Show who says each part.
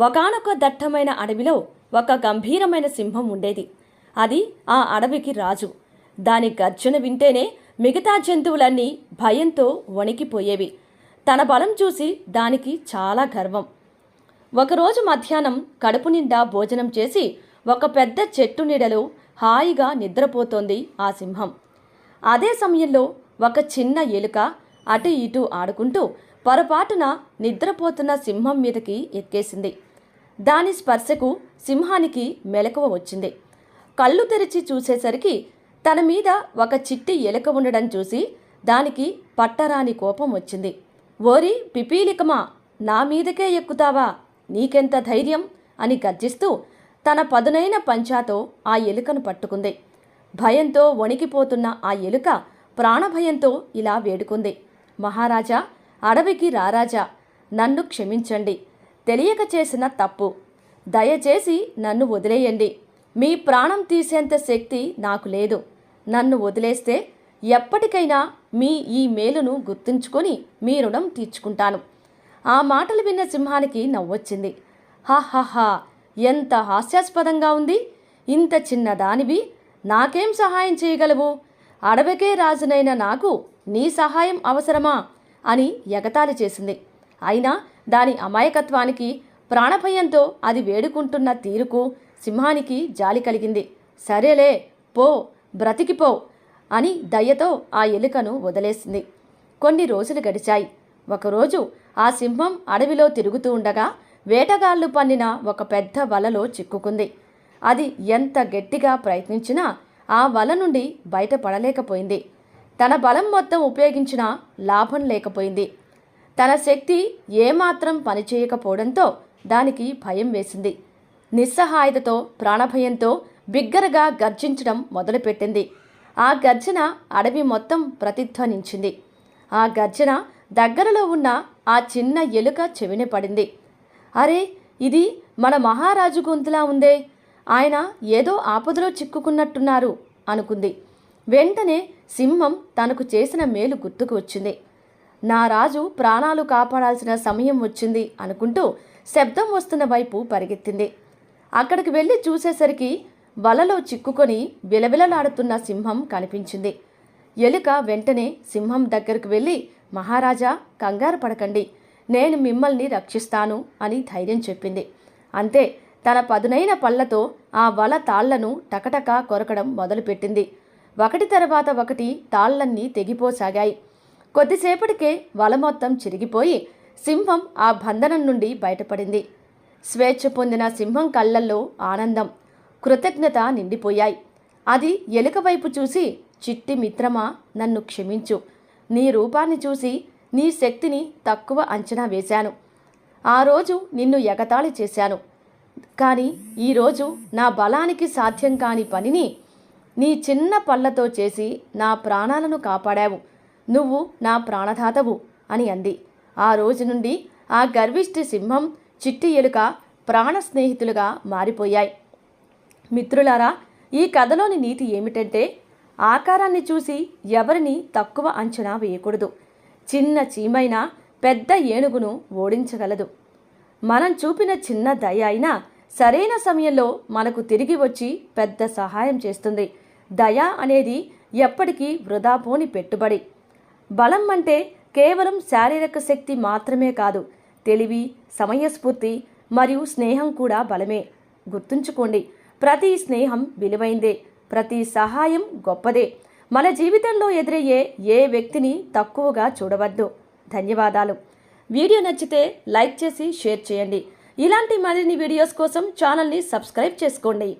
Speaker 1: ఒకనొక దట్టమైన అడవిలో ఒక గంభీరమైన సింహం ఉండేది. అది ఆ అడవికి రాజు. దాని గర్జన వింటేనే మిగతా జంతువులన్నీ భయంతో వణికిపోయేవి. తన బలం చూసి దానికి చాలా గర్వం. ఒకరోజు మధ్యాహ్నం కడుపు నిండా భోజనం చేసి ఒక పెద్ద చెట్టు నీడలో హాయిగా నిద్రపోతోంది ఆ సింహం. అదే సమయంలో ఒక చిన్న ఎలుక అటు ఇటు ఆడుకుంటూ పొరపాటున నిద్రపోతున్న సింహం మీదకి ఎక్కేసింది. దాని స్పర్శకు సింహానికి మెలకువ వచ్చింది. కళ్ళు తెరిచి చూసేసరికి తన మీద ఒక చిట్టి ఎలుక ఉండడం చూసి దానికి పట్టరాని కోపం వచ్చింది. ఓరి పిపీలికమా నా మీదకే ఎక్కుతావా? నీకెంత ధైర్యం? అని గర్జిస్తూ తన పదునైన పంచాతో ఆ ఎలుకను పట్టుకుంది. భయంతో వణికిపోతున్న ఆ ఎలుక ప్రాణభయంతో ఇలా వేడుకుంది. మహారాజా అడవికి రారాజా నన్ను క్షమించండి. తెలియక చేసిన తప్పు. దయచేసి నన్ను వదిలేయండి. మీ ప్రాణం తీసేంత శక్తి నాకు లేదు. నన్ను వదిలేస్తే ఎప్పటికైనా మీ ఈ మేలును గుర్తుంచుకొని మీ రుణం తీర్చుకుంటాను. ఆ మాటలు విన్న సింహానికి నవ్వొచ్చింది. హాహాహా ఎంత హాస్యాస్పదంగా ఉంది. ఇంత చిన్న దానివి నాకేం సహాయం చేయగలవు? అడవికే రాజునైన నాకు నీ సహాయం అవసరమా? అని ఎగతాళి చేసింది. అయినా దాని అమాయకత్వానికి ప్రాణభయంతో అది వేడుకుంటున్న తీరుకు సింహానికి జాలి కలిగింది. సరేలే పో బ్రతికిపో అని దయ్యతో ఆ ఎలుకను వదిలేసింది. కొన్ని రోజులు గడిచాయి. ఒకరోజు ఆ సింహం అడవిలో తిరుగుతూ ఉండగా వేటగాళ్ళు పన్నిన ఒక పెద్ద వలలో చిక్కుకుంది. అది ఎంత గట్టిగా ప్రయత్నించినా ఆ వల నుండి బయటపడలేకపోయింది. తన బలం మొత్తం ఉపయోగించినా లాభం లేకపోయింది. తన శక్తి ఏమాత్రం పనిచేయకపోవడంతో దానికి భయం వేసింది. నిస్సహాయతతో ప్రాణభయంతో బిగ్గరగా గర్జించడం మొదలుపెట్టింది. ఆ గర్జన అడవి మొత్తం ప్రతిధ్వనించింది. ఆ గర్జన దగ్గరలో ఉన్న ఆ చిన్న ఎలుక చెవిన పడింది. అరే ఇది మన మహారాజు గొంతులా ఉందే. ఆయన ఏదో ఆపదలో చిక్కుకున్నట్టున్నారు అనుకుంది. వెంటనే సింహం తనకు చేసిన మేలు గుర్తుకు వచ్చింది. నా రాజు ప్రాణాలు కాపాడాల్సిన సమయం వచ్చింది అనుకుంటూ శబ్దం వస్తున్న వైపు పరిగెత్తింది. అక్కడికి వెళ్ళి చూసేసరికి వలలో చిక్కుకొని విలవిలలాడుతున్న సింహం కనిపించింది. ఎలుక వెంటనే సింహం దగ్గరకు వెళ్ళి మహారాజా కంగారు పడకండి. నేను మిమ్మల్ని రక్షిస్తాను అని ధైర్యం చెప్పింది. అంతే తన పదునైన పళ్ళతో ఆ వల తాళ్ళను టకటక కొరకడం మొదలుపెట్టింది. ఒకటి తర్వాత ఒకటి తాళ్ళన్నీ తెగిపోసాగాయి. కొద్దిసేపటికే వల మొత్తం చిరిగిపోయి సింహం ఆ బంధనం నుండి బయటపడింది. స్వేచ్ఛ పొందిన సింహం కళ్ళల్లో ఆనందం కృతజ్ఞత నిండిపోయాయి. అది ఎలుక వైపు చూసి చిట్టి మిత్రమా నన్ను క్షమించు. నీ రూపాన్ని చూసి నీ శక్తిని తక్కువ అంచనా వేశాను. ఆ రోజు నిన్ను ఎగతాళి చేశాను. కానీ ఈరోజు నా బలానికి సాధ్యం కాని పనిని నీ చిన్న పళ్ళతో చేసి నా ప్రాణాలను కాపాడావు. నువ్వు నా ప్రాణధాతవు అని అంది. ఆ రోజు నుండి ఆ గర్విష్టి సింహం చిట్టి ఎలుక ప్రాణ స్నేహితులుగా మారిపోయాయి. మిత్రులారా ఈ కథలోని నీతి ఏమిటంటే ఆకారాన్ని చూసి ఎవరిని తక్కువ అంచనా వేయకూడదు. చిన్న చీమైన పెద్ద ఏనుగును ఓడించగలదు. మనం చూపిన చిన్న దయ అయినా సరైన సమయంలో మనకు తిరిగి వచ్చి పెద్ద సహాయం చేస్తుంది. దయ అనేది ఎప్పటికీ వృధా పోని పెట్టుబడి. బలం అంటే కేవలం శారీరక శక్తి మాత్రమే కాదు తెలివి సమయస్ఫూర్తి మరియు స్నేహం కూడా బలమే. గుర్తుంచుకోండి ప్రతి స్నేహం విలువైందే ప్రతి సహాయం గొప్పదే. మన జీవితంలో ఎదురయ్యే ఏ వ్యక్తిని తక్కువగా చూడవద్దు. ధన్యవాదాలు. వీడియో నచ్చితే లైక్ చేసి షేర్ చేయండి. ఇలాంటి మరిన్ని వీడియోస్ కోసం ఛానల్ని సబ్స్క్రైబ్ చేసుకోండి.